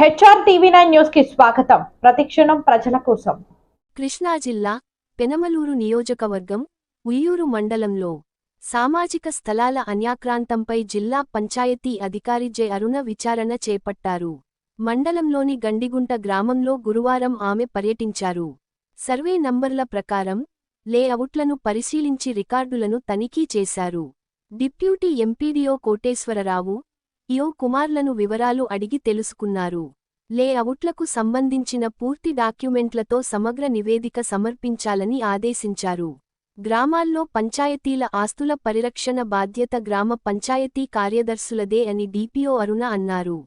HR TV nine న్యూస్కి స్వాగతం. ప్రతిక్షణం ప్రజల కోసం. కృష్ణా జిల్లా పెనమలూరు నియోజకవర్గం ఉయ్యూరు మండలంలో సామాజిక స్థలాల అన్యాక్రాంతంపై జిల్లా పంచాయతీ అధికారి జె అరుణ విచారణ చేపట్టారు. మండలంలోని గండిగుంట గ్రామంలో గురువారం ఆమె పర్యటించారు. సర్వే నంబర్ల ప్రకారం లేఅవుట్లను పరిశీలించి రికార్డులను తనిఖీ చేశారు. డిప్యూటీ ఎంపీడీఓ కోటేశ్వరరావు ఇయో కుమార్లను వివరాలు అడిగి తెలుసుకున్నారు. లేఅవుట్లకు సంబంధించిన పూర్తి డాక్యుమెంట్లతో సమగ్ర నివేదిక సమర్పించాలని ఆదేశించారు. గ్రామాల్లో పంచాయతీల ఆస్తుల పరిరక్షణ బాధ్యత గ్రామ పంచాయతీ కార్యదర్శులదే అని డిపిఓ అరుణ అన్నారు.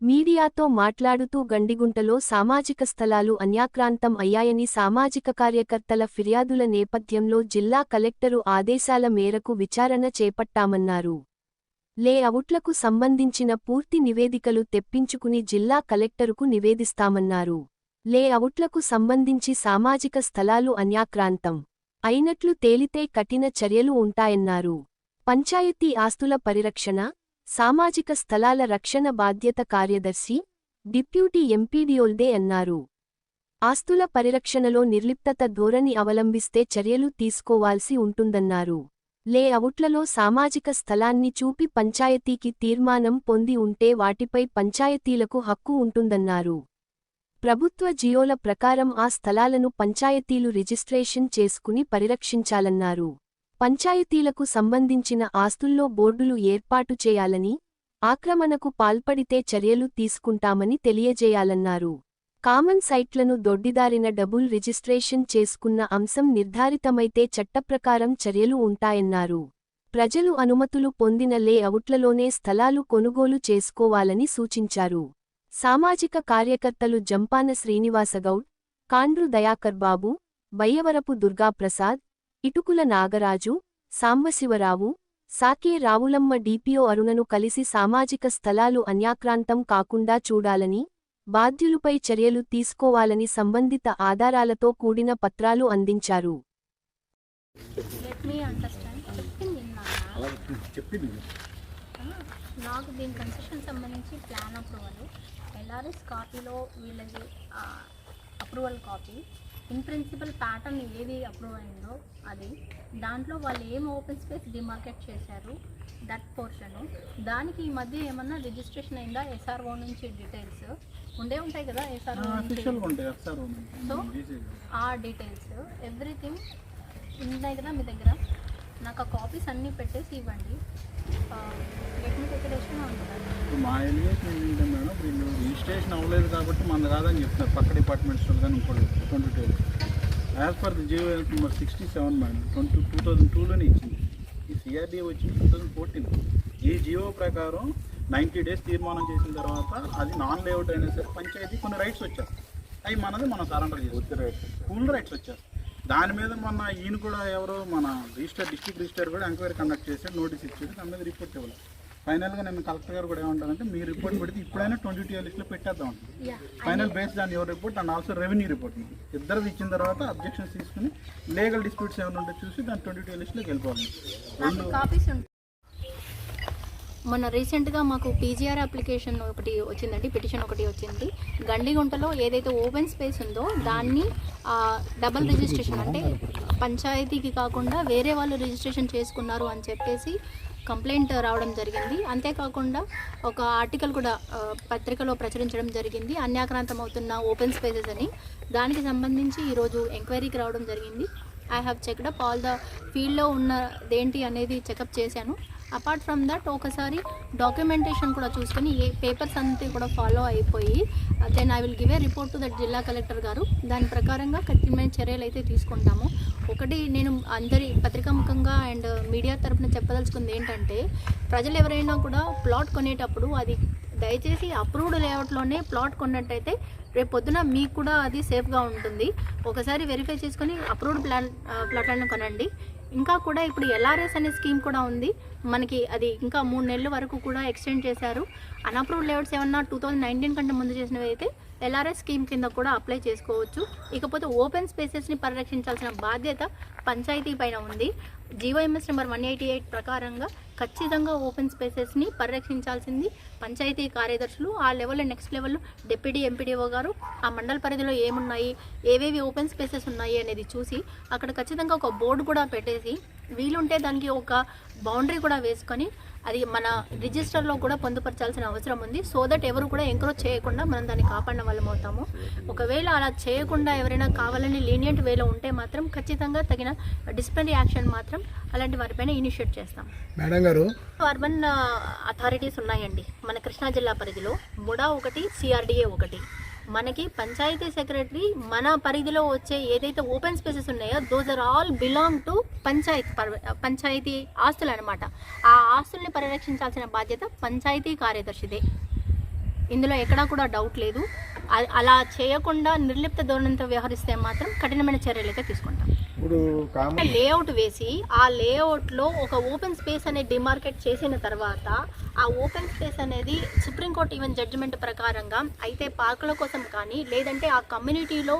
మీడియాతో మాట్లాడుతూ గండిగుంటలో సామాజిక స్థలాలు అన్యాక్రాంతం అయ్యాయని సామాజిక కార్యకర్తల ఫిర్యాదుల నేపథ్యంలో జిల్లా కలెక్టరు ఆదేశాల మేరకు విచారణ చేపట్టామన్నారు. లేఅవుట్లకు సంబంధించిన పూర్తి నివేదికలు తెప్పించుకుని జిల్లా కలెక్టరుకు నివేదిస్తామన్నారు. లేఅవుట్లకు సంబంధించి సామాజిక స్థలాలు అన్యాక్రాంతం. అయినట్లు తేలితే కఠిన చర్యలు ఉంటాయన్నారు. పంచాయతీ ఆస్తుల పరిరక్షణ సామాజిక స్థలాల రక్షణ బాధ్యత కార్యదర్శి డిప్యూటీ ఎంపీడీఓల్దే అన్నారు. ఆస్తుల పరిరక్షణలో నిర్లిప్తత ధోరణి అవలంబిస్తే చర్యలు తీసుకోవాల్సి ఉంటుందన్నారు. లేఅవుట్లలో సామాజిక స్థలాన్ని చూపి పంచాయతీకి తీర్మానం పొంది ఉంటే వాటిపై పంచాయతీలకు హక్కు ఉంటుందన్నారు. ప్రభుత్వ జియోల ప్రకారం ఆ స్థలాలను పంచాయతీలు రిజిస్ట్రేషన్ చేసుకుని పరిరక్షించాలన్నారు. పంచాయతీలకు సంబంధించిన ఆస్తుల్లో బోర్డులు ఏర్పాటు చేయాలని ఆక్రమణకు పాల్పడితే చర్యలు తీసుకుంటామని తెలియజేయాలన్నారు. కామన్ సైట్లను దొడ్డిదారిన డబుల్ రిజిస్ట్రేషన్ చేసుకున్న అంశం నిర్ధారితమైతే చట్టప్రకారం చర్యలు ఉంటాయన్నారు. ప్రజలు అనుమతులు పొందిన లేఅవుట్లలోనే స్థలాలు కొనుగోలు చేసుకోవాలని సూచించారు. సామాజిక కార్యకర్తలు జంపాన శ్రీనివాసగౌడ్ కాండ్రు దయాకర్ బాబు బయ్యవరపు దుర్గాప్రసాద్ ఇటుకుల నాగరాజు సాంబశివరావు సాకే రావులమ్మ డిపిఓ అరుణను కలిసి సామాజిక స్థలాలు అన్యాక్రాంతం కాకుండా చూడాలని బాధ్యులపై చర్యలు తీసుకోవాలని సంబంధిత ఆధారాలతో కూడిన పత్రాలు అందించారు. మీ నాకు దీని కన్సెషన్ సంబంధించి ప్లాన్ అప్రూవల్ ఎల్ఆర్ఎస్ కాపీలో వీళ్ళది approval copy in principle pattern ఏది అప్రూవ్ అయిందో అది. దాంట్లో వాళ్ళు ఏం ఓపెన్ స్పేస్ డిమార్కెట్ చేశారు దట్ పోర్షన్. దానికి ఈ మధ్య ఏమన్నా రిజిస్ట్రేషన్ అయిందా? ఎస్ఆర్ఓ నుంచి డీటెయిల్స్. ఉండే ఉంటాయి కదా ఎస్ఆర్ఓ సో ఆ డీటెయిల్స్ ఎవ్రీథింగ్ ఉన్నాయి కదా మీ దగ్గర? నాకు ఆ కాపీస్ అన్నీ పెట్టేసి ఇవ్వండి. మా ఎలిగేషన్ ఏంటంటే మేడం వీళ్ళు రిజిస్ట్రేషన్ అవ్వలేదు కాబట్టి మన కాదని చెప్తున్నారు పక్క డిపార్ట్మెంట్స్ కానీ ఇంకోటి twenty two as per the Jio number sixty seven madam twenty two thousand టూలోనే ఇచ్చింది ఈ సిఆర్డీఏ వచ్చింది టూ థౌజండ్ ఫోర్టీన్ ఈ జియో ప్రకారం నైంటీ డేస్ తీర్మానం చేసిన తర్వాత అది నాన్ లేఅవుట్ అయినా సరే పంచాయతీ కొన్ని రైట్స్ వచ్చేస్తాయి అవి మనది మనం సరెండర్ చేస్తాం రైట్స్ కూల్ రైట్స్ వచ్చేస్తాయి దాని మీద మొన్న ఈయన కూడా ఎవరో మన రిజిస్టర్ డిస్ట్రిక్ట్ రిజిస్టర్ కూడా ఎంక్వైరీ కండక్ట్ చేసి నోటీస్ ఇచ్చాడు. దాని మీద రిపోర్ట్ ఇవ్వాలి ఫైనల్గా నేను కలెక్టర్ గారు కూడా ఏమంటారంటే మీ రిపోర్ట్ పెడితే ఇప్పుడైనా ట్వంటీ టూ లిస్ట్లో పెట్టేద్దాం final based on your report and also revenue report ఇద్దరు ఇచ్చిన తర్వాత అబ్జెక్షన్స్ తీసుకుని లీగల్ డిస్ప్యూట్స్ ఏమైనా ఉంటే చూసి దాని ట్వంటీ టూ లిస్ట్లోకి వెళ్ళిపోవాలి. మొన్న రీసెంట్గా మాకు పీజీఆర్ అప్లికేషన్ ఒకటి వచ్చిందండి పిటిషన్ ఒకటి వచ్చింది. గండిగుంటలో ఏదైతే ఓపెన్ స్పేస్ ఉందో దాన్ని డబల్ రిజిస్ట్రేషన్ అంటే పంచాయతీకి కాకుండా వేరే వాళ్ళు రిజిస్ట్రేషన్ చేసుకున్నారు అని చెప్పేసి కంప్లైంట్ రావడం జరిగింది. అంతేకాకుండా ఒక ఆర్టికల్ కూడా పత్రికలో ప్రచురించడం జరిగింది. అన్యాక్రాంతం అవుతున్న ఓపెన్ స్పేసెస్ అని. దానికి సంబంధించి ఈరోజు ఎంక్వైరీకి రావడం జరిగింది. I have checked up all the ఫీల్డ్లో ఉన్నదేంటి అనేది చెకప్ చేశాను. అపార్ట్ ఫ్రమ్ దట్ ఒకసారి డాక్యుమెంటేషన్ కూడా చూసుకొని ఏ పేపర్స్ అంతా కూడా ఫాలో అయిపోయి then I will give a report to that జిల్లా కలెక్టర్ గారు. దాని ప్రకారంగా కఠినమైన చర్యలు అయితే తీసుకుంటాము. ఒకటి నేను అందరి పత్రికాముఖంగా అండ్ మీడియా తరపున చెప్పదలుచుకుంది ఏంటంటే ప్రజలు ఎవరైనా కూడా ప్లాట్ కొనేటప్పుడు అది దయచేసి అప్రూవ్డ్ లేఅవుట్లోనే ప్లాట్ కొన్నట్టయితే రేపు పొద్దున మీకు కూడా అది సేఫ్గా ఉంటుంది. ఒకసారి వెరిఫై చేసుకొని అప్రూవ్డ్ ప్లాన్ ప్లాట్లను కొనండి. ఇంకా కూడా ఇప్పుడు ఎల్ఆర్ఎస్ అనే స్కీమ్ కూడా ఉంది. మనకి అది ఇంకా మూడు నెలల వరకు కూడా ఎక్స్టెండ్ చేశారు. అన్అప్రూవ్డ్ లేఅవుట్స్ ఏమన్నా టూ థౌజండ్ నైన్టీన్ కంటే ముందు చేసినవి అయితే ఎల్ఆర్ఎస్ స్కీమ్ కింద కూడా అప్లై చేసుకోవచ్చు. ఇకపోతే ఓపెన్ స్పేసెస్ని పరిరక్షించాల్సిన బాధ్యత పంచాయతీ పైన ఉంది. GO MS number one eighty eight ప్రకారంగా ఖచ్చితంగా ఓపెన్ స్పేసెస్ని పరిరక్షించాల్సింది పంచాయతీ కార్యదర్శులు ఆ లెవెల్లో నెక్స్ట్ లెవెల్లో డిప్యూటీ ఎంపీడీఓ గారు ఆ మండల పరిధిలో ఏమున్నాయి ఏవేవి ఓపెన్ స్పేసెస్ ఉన్నాయి అనేది చూసి అక్కడ ఖచ్చితంగా ఒక బోర్డు కూడా పెట్టేసి వీలుంటే దానికి ఒక బౌండరీ కూడా వేసుకొని అది మన రిజిస్టర్లో కూడా పొందుపరచాల్సిన అవసరం ఉంది. సో దట్ ఎవరు కూడా ఎంకరేజ్ చేయకుండా మనం దాన్ని కాపాడిన వాళ్ళం అవుతాము. ఒకవేళ అలా చేయకుండా ఎవరైనా కావాలని లీనియంట్ వేలో ఉంటే మాత్రం ఖచ్చితంగా తగిన డిసిప్లినరీ యాక్షన్ మాత్రం అలాంటి వారిపైన ఇనిషియేట్ చేస్తాం. మేడం గారు అర్బన్ అథారిటీస్ ఉన్నాయండి. మన కృష్ణా జిల్లా పరిధిలో ముడా ఒకటి సిఆర్డిఏ ఒకటి. మనకి పంచాయతీ సెక్రటరీ మన పరిధిలో వచ్చే ఏదైతే ఓపెన్ స్పేసెస్ ఉన్నాయో those are all belong to panchayat panchayat ఆస్తులు అనమాట ఆ ఆస్తుల్ని పరిరక్షించాల్సిన బాధ్యత పంచాయతీ కార్యదర్శిదే. ఇందులో ఎక్కడా కూడా డౌట్ లేదు. అలా చేయకుండా నిర్లిప్త ధోరణితో వ్యవహరిస్తే మాత్రం కఠినమైన చర్యలు అయితే తీసుకుంటాం. ఇప్పుడు లేఅవుట్ వేసి ఆ లేఅవుట్లో ఒక ఓపెన్ స్పేస్ అనేది డిమార్కెట్ చేసిన తర్వాత ఆ ఓపెన్ స్పేస్ అనేది సుప్రీంకోర్టు ఈవెన్ జడ్జిమెంట్ ప్రకారంగా అయితే పార్కుల కోసం కానీ లేదంటే ఆ కమ్యూనిటీలో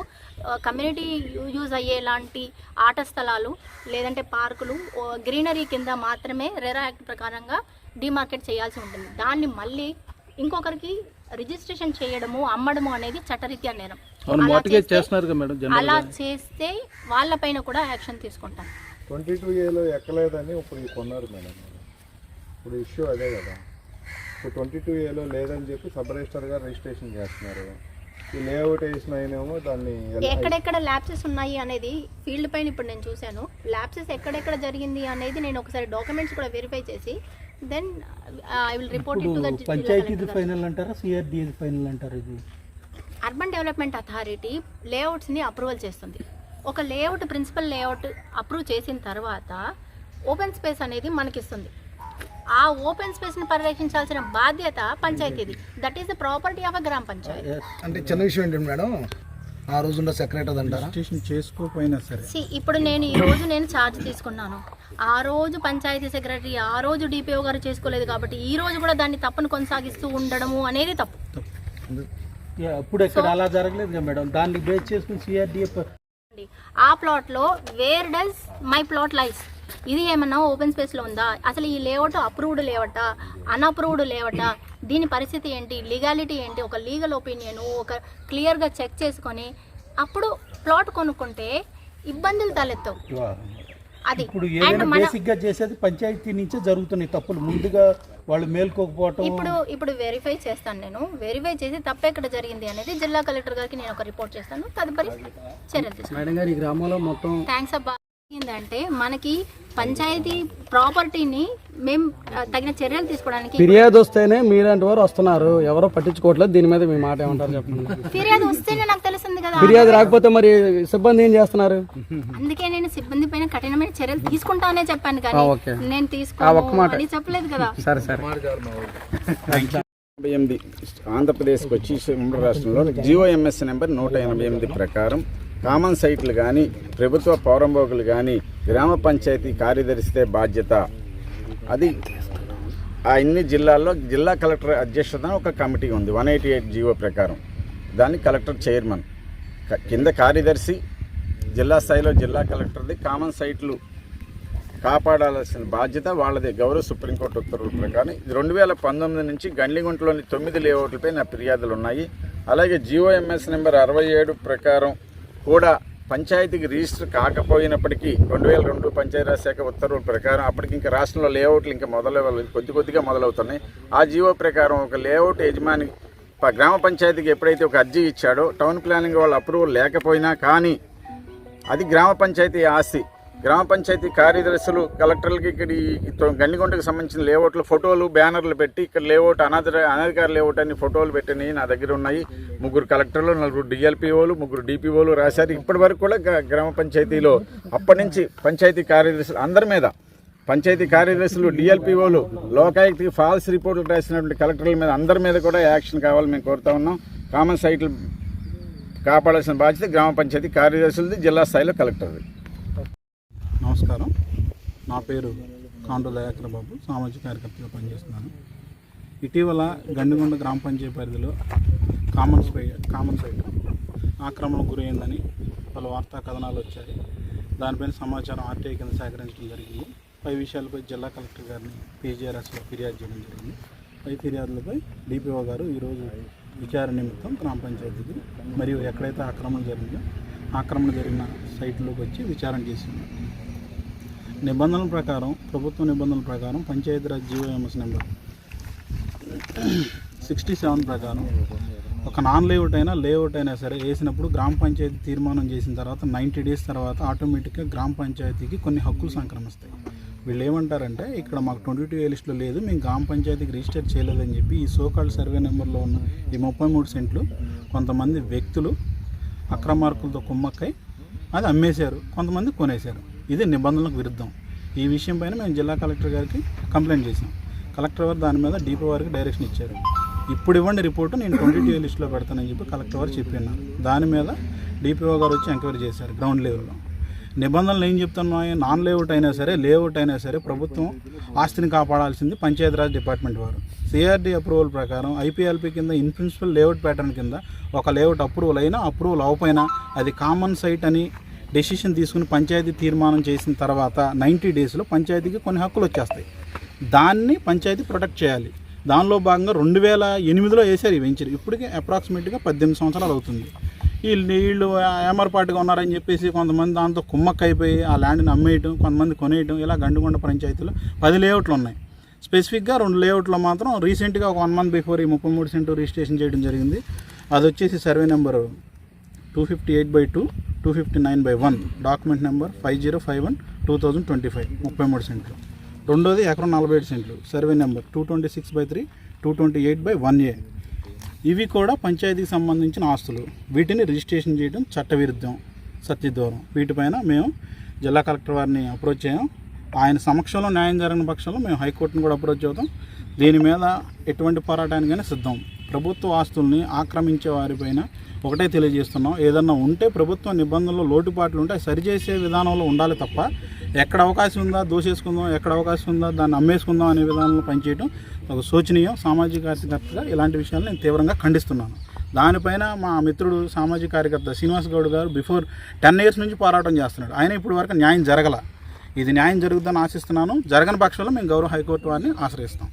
కమ్యూనిటీ యూజ్ అయ్యేలాంటి ఆట స్థలాలు లేదంటే పార్కులు గ్రీనరీ కింద మాత్రమే రెరా యాక్ట్ ప్రకారంగా డిమార్కెట్ చేయాల్సి ఉంటుంది. దాన్ని మళ్ళీ ఇంకొకరికి రిజిస్ట్రేషన్ చేయడము అమ్మడము అనేది చట్టరీత్యా నేరం. అలా చేస్తే- చేస్తున్నారు కదా మేడం జనరల్ అలా చేస్తే వాళ్ళపైన కూడా యాక్షన్ తీసుకుంటాం ట్వంటీ టూ ఏలో ఎక్కలేదని ఇప్పుడు కొన్నారు మేడం. ఇప్పుడు ఇష్యూ అదే కదా. ఇప్పుడు ట్వంటీ టూ ఏలో లేదని చెప్పి సబ్ రిజిస్టర్ గారు రిజిస్ట్రేషన్ చేస్తున్నారు. ఈ లేఅవుట్ వేసిన ఆయనేమో దాన్ని ఎక్కడెక్కడ ల్యాప్సెస్ ఉన్నాయి అనేది ఫీల్డ్ పైన ఇప్పుడు నేను చూశాను. ల్యాప్సెస్ ఎక్కడెక్కడ జరిగింది అనేది నేను ఒకసారి డాక్యుమెంట్స్ కూడా వెరిఫై చేసి then I will report it to the పంచాయతీది final అంటారా? సిఆర్డిఏది ఫైనల్ అంటారా ఇది? అర్బన్ డెవలప్మెంట్ అథారిటీ లేఅవుట్స్ని అప్రూవల్ చేస్తుంది. ఒక లేఅవుట్ ప్రిన్సిపల్ లేఅవుట్ అప్రూవ్ చేసిన తర్వాత ఓపెన్ స్పేస్ అనేది మనకిస్తుంది. ఆ ఓపెన్ స్పేస్ని పరిరక్షించాల్సిన బాధ్యత పంచాయతీది. That is the property of a గ్రామ పంచాయతీ. అంటే చిన్న విషయం ఏంటండి మేడం? ఆ రోజున్న సెక్రటరీ అంటారా రిజిస్ట్రేషన్ చేసుకోకపోయినా సరే. సి ఇప్పుడు నేను ఈ రోజు నేను ఛార్జ్ తీసుకున్నాను. ఆ రోజు పంచాయతీ సెక్రటరీ ఆ రోజు డిపిఓ గారు చేసుకోలేదు కాబట్టి ఈ రోజు కూడా దాన్ని తప్పును కొనసాగిస్తూ ఉండడము అనేది తప్పు. అప్పుడు ఎక్కడ అలా జరగలేదు కదా మేడం? దాన్ని బేస్ చేసుకుని సిఆర్డిఏ ఆ ప్లాట్లో where does my plot lies ఇది ఏమన్నా ఓపెన్ స్పేస్లో ఉందా? అసలు ఈ లేఅవుట్ అప్రూవ్డ్ లేవట అన్అప్రూవ్డ్ లేవట? దీని పరిస్థితి ఏంటి? లీగాలిటీ ఏంటి? ఒక లీగల్ ఒపీనియన్ ఒక క్లియర్గా చెక్ చేసుకొని అప్పుడు ప్లాట్ కొనుక్కుంటే ఇబ్బందులు తలెత్తవు. అది. ఇప్పుడు ఏదైనా బేసిక్గా చేసేది పంచాయతీ నుంచే జరుగుతున్నాయి తప్పులు. ముందుగా వాళ్ళు మేల్కోకపోవటం. ఇప్పుడు ఇప్పుడు వెరిఫై చేస్తాను నేను. వెరిఫై చేసి తప్పెక్కడ జరిగింది అనేది జిల్లా కలెక్టర్ గారికి నేను ఒక రిపోర్ట్ చేస్తాను. తదుపరి చర్యలు తీసుకుంటాను. మేడం గారు ఈ గ్రామంలో మొత్తం థ్యాంక్స్ అబ్బా. ఏంటంటే మనకి పంచాయతీ ప్రాపర్టీని మేము తగిన చర్యలు తీసుకోవడానికి ఫిర్యాదు వస్తేనే మీలాంటి వారు వస్తున్నారు. ఎవరో పట్టించుకోవట్లేదు. దీని మీద మీ మాట ఏమంటారు చెప్పండి. ఫిర్యాదు వస్తేనే నాకు తెలుస్తుంది కదా. ఫిర్యాదు రాకపోతే మరి సిబ్బంది ఏం చేస్తున్నారు? అందుకే నేను సిబ్బంది పైన కఠినమైన చర్యలు తీసుకుంటానే చెప్పాను కానీ ఓకే. నేను తీసుకోను అని చెప్పలేదు కదా. సరే సరే. ఎనభై ఎనిమిది ఆంధ్రప్రదేశ్కి వచ్చి ఉమ్మడి రాష్ట్రంలో జియోఎంఎస్ నెంబర్ నూట ఎనభై ఎనిమిది ప్రకారం కామన్ సైట్లు కానీ ప్రభుత్వ పౌరంబోకులు కానీ గ్రామ పంచాయతీ కార్యదర్శితే బాధ్యత. అది ఆ ఇన్ని జిల్లాల్లో జిల్లా కలెక్టర్ అధ్యక్షతన ఒక కమిటీ ఉంది వన్ ఎయిటీ ఎయిట్ జీవో ప్రకారం. దాన్ని కలెక్టర్ చైర్మన్. కింద కార్యదర్శి జిల్లా స్థాయిలో జిల్లా కలెక్టర్ది కామన్ సైట్లు కాపాడాల్సిన బాధ్యత వాళ్ళది గౌరవ సుప్రీంకోర్టు ఉత్తర్వుల ప్రకారం. ఇది రెండు వేల పంతొమ్మిది నుంచి గండ్లిగుంటలోని తొమ్మిది లేఅవుట్లపై నా ఫిర్యాదులు ఉన్నాయి. అలాగే జియోఎంఎస్ నెంబర్ అరవై ఏడు ప్రకారం కూడా పంచాయతీకి రిజిస్టర్ కాకపోయినప్పటికీ రెండు వేల రెండు పంచాయతీరాజ్ శాఖ ఉత్తర్వుల ప్రకారం అప్పటికి ఇంకా రాష్ట్రంలో లేఅవుట్లు ఇంకా మొదలవ్వాలి కొద్ది కొద్దిగా మొదలవుతున్నాయి. ఆ జీవో ప్రకారం ఒక లేఅవుట్ యజమాని గ్రామ పంచాయతీకి ఎప్పుడైతే ఒక అర్జీ ఇచ్చాడో టౌన్ ప్లానింగ్ వాళ్ళ అప్రూవల్ లేకపోయినా కానీ అది గ్రామ పంచాయతీ ఆస్తి. గ్రామ పంచాయతీ కార్యదర్శులు కలెక్టర్లకి ఇక్కడ ఈ గండిగుంటకు సంబంధించిన లేఅవుట్లు ఫోటోలు బ్యానర్లు పెట్టి ఇక్కడ లేఅవుట్ అనాధ అనధికార లేఅవుట్ అని ఫోటోలు పెట్టినవి నా దగ్గర ఉన్నాయి. ముగ్గురు కలెక్టర్లు నలుగురు డిఎల్పిఓలు ముగ్గురు డిపిఓలు రాశారు. ఇప్పటి వరకు కూడా గ్రామ పంచాయతీలో అప్పటి నుంచి పంచాయతీ కార్యదర్శులు అందరి మీద పంచాయతీ కార్యదర్శులు డిఎల్పిఓలు లోకాయుక్తికి ఫాల్స్ రిపోర్టులు రాసినటువంటి కలెక్టర్ల మీద అందరి మీద కూడా యాక్షన్ కావాలని మేము కోరుతా ఉన్నాం. కామన్ సైట్లు కాపాడాల్సిన బాధ్యత గ్రామ పంచాయతీ కార్యదర్శులది జిల్లా స్థాయిలో కలెక్టర్ది నమస్కారం. నా పేరు కాండు దయాకర్ బాబు సామాజిక కార్యకర్తగా పనిచేస్తున్నాను. ఇటీవల గండిగొండ గ్రామ పంచాయతీ పరిధిలో కామన్ స్పై కామన్ సైట్ ఆక్రమణకు గురైందని పలు వార్తా కథనాలు వచ్చాయి. దానిపైన సమాచారం ఆర్టీఐ కింద సేకరించడం జరిగింది. పై విషయాలపై జిల్లా కలెక్టర్ గారిని పీజీఆర్ఎస్లో ఫిర్యాదు చేయడం జరిగింది. పై ఫిర్యాదులపై డిపిఓ గారు ఈరోజు విచారణ నిమిత్తం గ్రామ పంచాయతీకి మరియు ఎక్కడైతే ఆక్రమణ జరిగిందో ఆక్రమణ జరిగిన సైట్లోకి వచ్చి విచారణ చేసింది నిబంధనల ప్రకారం ప్రభుత్వ నిబంధనల ప్రకారం Panchayat Raj GO MS number sixty seven ప్రకారం ఒక నాన్ లేఅవుట్ అయినా లేఅవుట్ అయినా సరే వేసినప్పుడు గ్రామ పంచాయతీ తీర్మానం చేసిన తర్వాత నైంటీ డేస్ తర్వాత ఆటోమేటిక్గా గ్రామ పంచాయతీకి కొన్ని హక్కులు సంక్రమిస్తాయి. వీళ్ళు ఏమంటారంటే ఇక్కడ మాకు ట్వంటీ టూ ఏ లిస్టులో లేదు మేము గ్రామ పంచాయతీకి రిజిస్టర్ చేయలేదని చెప్పి ఈ సోకాల్డ్ సర్వే నెంబర్లో ఉన్న ఈ ముప్పై మూడు సెంట్లు కొంతమంది వ్యక్తులు అక్రమార్కులతో కుమ్మక్కై అది అమ్మేశారు కొంతమంది కొనేశారు. ఇది నిబంధనలకు విరుద్ధం. ఈ విషయం పైన మేము జిల్లా కలెక్టర్ గారికి కంప్లైంట్ చేసాం కలెక్టర్ వారు దాని మీద డీపీ వారికి డైరెక్షన్ ఇచ్చారు. ఇప్పుడు ఇవ్వండి రిపోర్టు నేను ట్వంటీ టూ లిస్టులో పెడతానని చెప్పి కలెక్టర్ వారు చెప్పిన్నారు దాని మీద డిపిఓ గారు వచ్చి ఎంక్వైరీ చేశారు గ్రౌండ్ లెవెల్లో. నిబంధనలు ఏం చెప్తున్నాయి? నాన్ లేఅవుట్ అయినా సరే లేఅవుట్ అయినా సరే ప్రభుత్వం ఆస్తిని కాపాడాల్సింది పంచాయతీరాజ్ డిపార్ట్మెంట్ వారు. సిఆర్డీ అప్రూవల్ ప్రకారం ఐపీఎల్పీ కింద ఇన్ ప్రిన్సిపల్ లేఅవుట్ ప్యాటర్న్ కింద ఒక లేఅవుట్ అప్రూవల్ అయినా అప్రూవల్ అవ్వపోయినా అది కామన్ సైట్ అని డెసిషన్ తీసుకుని పంచాయతీ తీర్మానం చేసిన తర్వాత నైంటీ డేస్లో పంచాయతీకి కొన్ని హక్కులు వచ్చేస్తాయి. దాన్ని పంచాయతీ ప్రొటెక్ట్ చేయాలి. దానిలో భాగంగా రెండు వేల ఎనిమిదిలో వేశారు ఈ వెంచర్. ఇప్పటికే అప్రాక్సిమేట్గా పద్దెనిమిది సంవత్సరాలు అవుతుంది. వీళ్ళు వీళ్ళు ఏమరపాటుగా ఉన్నారని చెప్పేసి కొంతమంది దాంతో కుమ్మక్క అయిపోయి ఆ ల్యాండ్ని అమ్మేయటం కొంతమంది కొనేయటం ఇలా గండుగొండ పంచాయతీలో పది లేఅవుట్లు ఉన్నాయి. స్పెసిఫిక్గా రెండు లేఅవుట్లో మాత్రం రీసెంట్గా ఒక వన్ మంత్ బిఫోర్ ఈ ముప్పై మూడు సెంటు రిజిస్ట్రేషన్ చేయడం జరిగింది. అది వచ్చేసి survey number two fifty eight by two two fifty nine by one document number five zero five one two thousand twenty five ముప్పై మూడు సెంట్లు. రెండోది ఎకరం నలభై ఏడు సెంట్లు. Survey number two twenty six by three two twenty eight by one A ఇవి కూడా పంచాయతీకి సంబంధించిన ఆస్తులు. వీటిని రిజిస్ట్రేషన్ చేయడం చట్టవిరుద్ధం సత్యదూరం వీటిపైన మేము జిల్లా కలెక్టర్ వారిని అప్రోచ్ చేయం. ఆయన సమక్షంలో న్యాయం జరిగిన పక్షంలో మేము హైకోర్టును కూడా అప్రోచ్ అవుతాం. దీని మీద ఎటువంటి పోరాటానికైనా సిద్ధం. ప్రభుత్వ ఆస్తుల్ని ఆక్రమించే వారిపైన ఒకటే తెలియజేస్తున్నాం. ఏదన్నా ఉంటే ప్రభుత్వ నిబంధనలు లోటుపాట్లు ఉంటే సరిచేసే విధానంలో ఉండాలి తప్ప ఎక్కడ అవకాశం ఉందా దోషేసుకుందాం ఎక్కడ అవకాశం ఉందా దాన్ని అమ్మేసుకుందాం అనే విధానంలో పనిచేయడం ఒక శోచనీయం. సామాజిక కార్యకర్తగా ఇలాంటి విషయాలు నేను తీవ్రంగా ఖండిస్తున్నాను. దానిపైన మా మిత్రుడు సామాజిక కార్యకర్త శ్రీనివాస్ గౌడ్ గారు బిఫోర్ టెన్ ఇయర్స్ నుంచి పోరాటం చేస్తున్నాడు. ఆయన ఇప్పుడు వరకు న్యాయం జరగల. ఇది న్యాయం జరుగుతుందని ఆశిస్తున్నాను. జరగని పక్షంలో మేము గౌరవ హైకోర్టు వారిని ఆశ్రయిస్తాం.